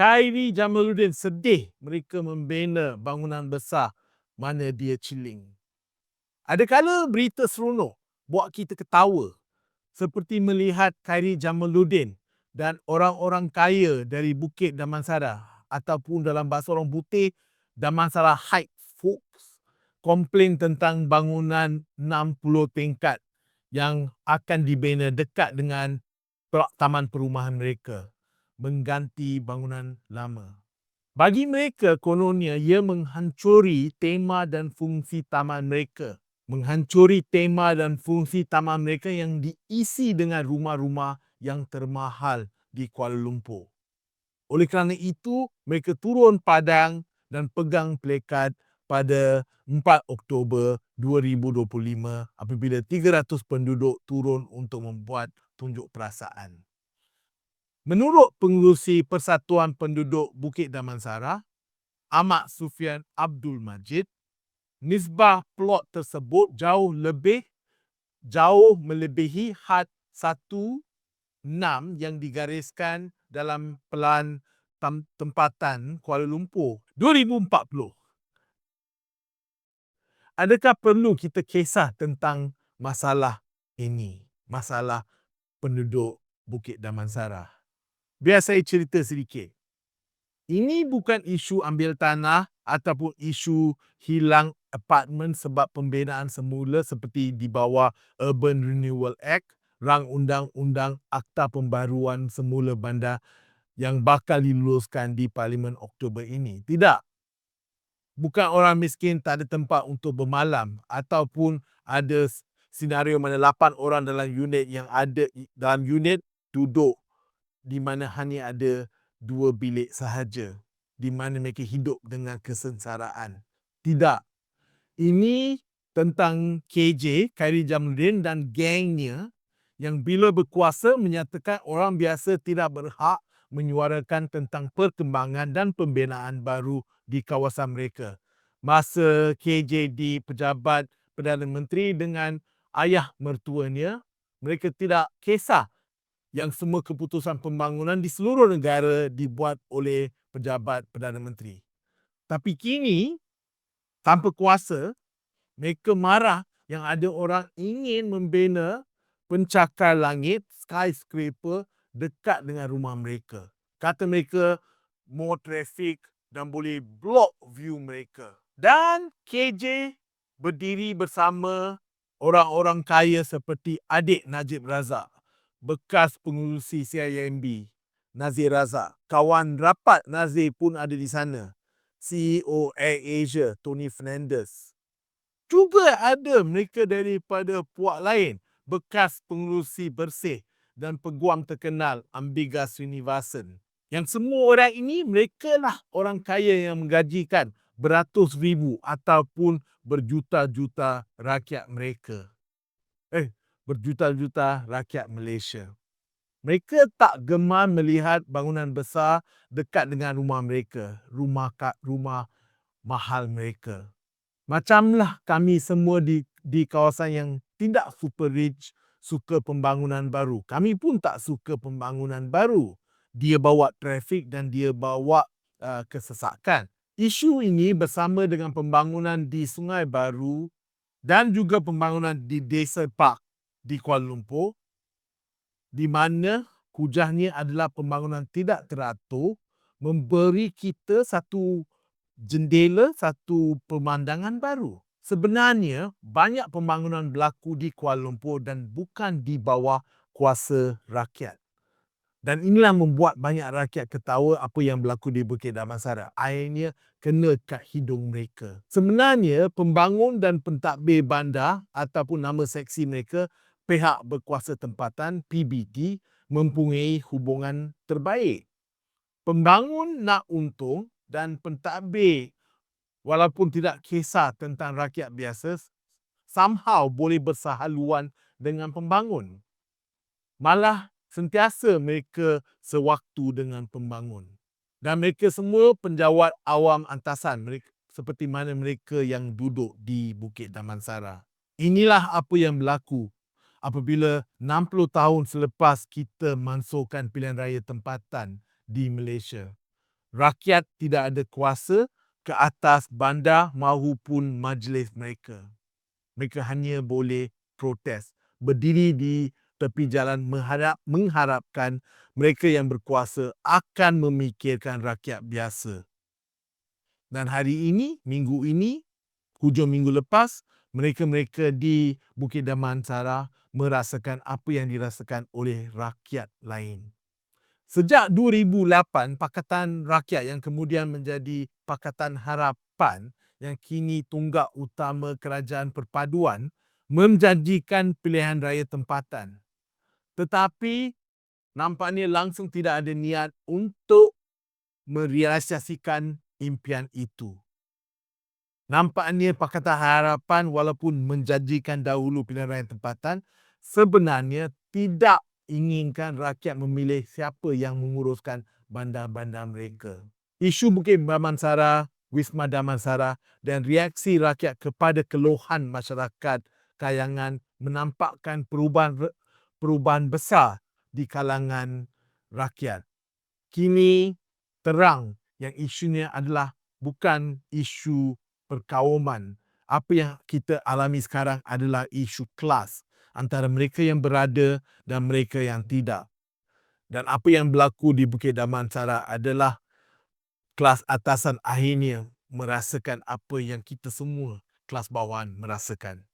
Khairi Jamaluddin sedih mereka membina bangunan besar mana dia ciling. Ada kala berita seronok buat kita ketawa seperti melihat Khairi Jamaluddin dan orang-orang kaya dari Bukit Damansara ataupun dalam bahasa orang putih Damansara Heights folks komplain tentang bangunan 60 tingkat yang akan dibina dekat dengan taman perumahan mereka mengganti bangunan lama. Bagi mereka kononnya ia menghancuri tema dan fungsi taman mereka. Menghancuri tema dan fungsi taman mereka yang diisi dengan rumah-rumah yang termahal di Kuala Lumpur. Oleh kerana itu, mereka turun padang dan pegang plakad pada 4 Oktober 2025 apabila 300 penduduk turun untuk membuat tunjuk perasaan. Menurut pengurusi Persatuan Penduduk Bukit Damansara, Ahmad Sufian Abdul Majid, nisbah plot tersebut jauh lebih jauh melebihi had 1.6 yang digariskan dalam Pelan Tempatan Kuala Lumpur 2040. Adakah perlu kita kisah tentang masalah ini? Masalah penduduk Bukit Damansara. Biar saya cerita sedikit. Ini bukan isu ambil tanah ataupun isu hilang apartmen sebab pembinaan semula seperti di bawah Urban Renewal Act, rang undang-undang Akta Pembaruan Semula Bandar yang bakal diluluskan di Parlimen Oktober ini. Tidak bukan orang miskin tak ada tempat untuk bermalam ataupun ada senario mana lapan orang dalam unit yang ada dalam unit duduk di mana hanya ada dua bilik sahaja di mana mereka hidup dengan kesengsaraan. Tidak. Ini tentang KJ, Khairi Jamaluddin dan gengnya yang bila berkuasa menyatakan orang biasa tidak berhak menyuarakan tentang perkembangan dan pembinaan baru di kawasan mereka. Masa KJ di pejabat Perdana Menteri dengan ayah mertuanya, mereka tidak kisah yang semua keputusan pembangunan di seluruh negara dibuat oleh pejabat Perdana Menteri. Tapi kini, tanpa kuasa, mereka marah yang ada orang ingin membina pencakar langit, skyscraper dekat dengan rumah mereka. Kata mereka more traffic dan boleh block view mereka. Dan KJ berdiri bersama orang-orang kaya seperti adik Najib Razak, bekas pengurusi CIMB, Nazir Razak. Kawan rapat Nazir pun ada di sana. CEO Air Asia, Tony Fernandez. Juga ada mereka daripada puak lain, bekas pengurusi bersih dan peguam terkenal Ambiga Srinivasan. Yang semua orang ini mereka lah orang kaya yang menggajikan beratus ribu ataupun berjuta-juta rakyat mereka. Eh, berjuta-juta rakyat Malaysia. Mereka tak gemar melihat bangunan besar dekat dengan rumah mereka, rumah kak, rumah mahal mereka. Macamlah kami semua di di kawasan yang tidak super rich suka pembangunan baru. Kami pun tak suka pembangunan baru. Dia bawa trafik dan dia bawa uh, kesesakan. Isu ini bersama dengan pembangunan di Sungai Baru dan juga pembangunan di Desa Park di Kuala Lumpur di mana hujahnya adalah pembangunan tidak teratur memberi kita satu jendela, satu pemandangan baru sebenarnya banyak pembangunan berlaku di Kuala Lumpur dan bukan di bawah kuasa rakyat. Dan inilah membuat banyak rakyat ketawa apa yang berlaku di Bukit Damansara. Airnya kena kat hidung mereka. Sebenarnya pembangun dan pentadbir bandar ataupun nama seksi mereka pihak berkuasa tempatan PBD mempunyai hubungan terbaik. Pembangun nak untung dan pentadbir walaupun tidak kisah tentang rakyat biasa, somehow boleh bersahaluan dengan pembangun. Malah sentiasa mereka sewaktu dengan pembangun. Dan mereka semua penjawat awam antasan mereka, seperti mana mereka yang duduk di Bukit Damansara. Inilah apa yang berlaku apabila 60 tahun selepas kita mansuhkan pilihan raya tempatan di Malaysia. rakyat tidak ada kuasa ke atas bandar maupun majlis mereka. Mereka hanya boleh protes, berdiri di tepi jalan mengharap, mengharapkan mereka yang berkuasa akan memikirkan rakyat biasa. Dan hari ini, minggu ini, hujung minggu lepas, mereka-mereka di Bukit Damansara merasakan apa yang dirasakan oleh rakyat lain. Sejak 2008, Pakatan Rakyat yang kemudian menjadi Pakatan Harapan yang kini tunggak utama kerajaan perpaduan menjanjikan pilihan raya tempatan. Tetapi nampaknya langsung tidak ada niat untuk merealisasikan impian itu. Nampaknya Pakatan Harapan walaupun menjanjikan dahulu pilihan raya tempatan, sebenarnya tidak inginkan rakyat memilih siapa yang menguruskan bandar-bandar mereka. Isu Bukit Damansara, Wisma Damansara dan reaksi rakyat kepada keluhan masyarakat kayangan menampakkan perubahan perubahan besar di kalangan rakyat. Kini terang yang isunya adalah bukan isu perkauman. Apa yang kita alami sekarang adalah isu kelas antara mereka yang berada dan mereka yang tidak. Dan apa yang berlaku di Bukit Damansara adalah kelas atasan akhirnya merasakan apa yang kita semua kelas bawahan merasakan.